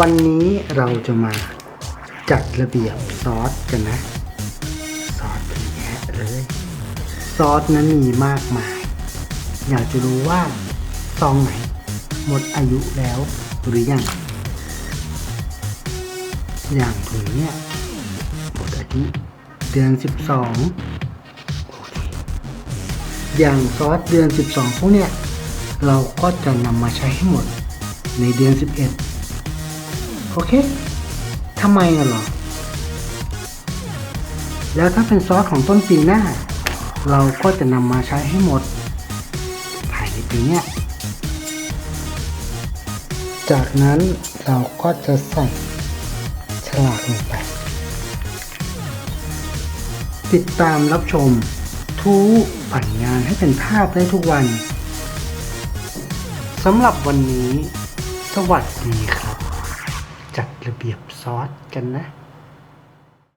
วันนี้เราจะมาจัดระเบียบซอสกันนะ ซอสเป็นแยะเลย ซอสนั้นมีมากมาย อยากจะรู้ว่าซองไหน หมดอายุแล้วหรือยัง อย่างถุงเนี่ยหมดอายุเดือน 12 โอเค อย่างซอสเดือน 12 พวกเนี่ย เราก็จะนำมาใช้ให้หมดในเดือน 11 โอเคทำไมอะเหรอ แล้วถ้าเป็นซอสของต้นปีหน้า เราก็จะนำมาใช้ให้หมด ภายในปีนี้จากนั้นเราก็จะใส่ฉลากลงไป ติดตามรับชมทุกปั่นงานให้เป็นภาพได้ทุกวันสำหรับวันนี้ สวัสดีครับ จัดระเบียบซอสกันนะ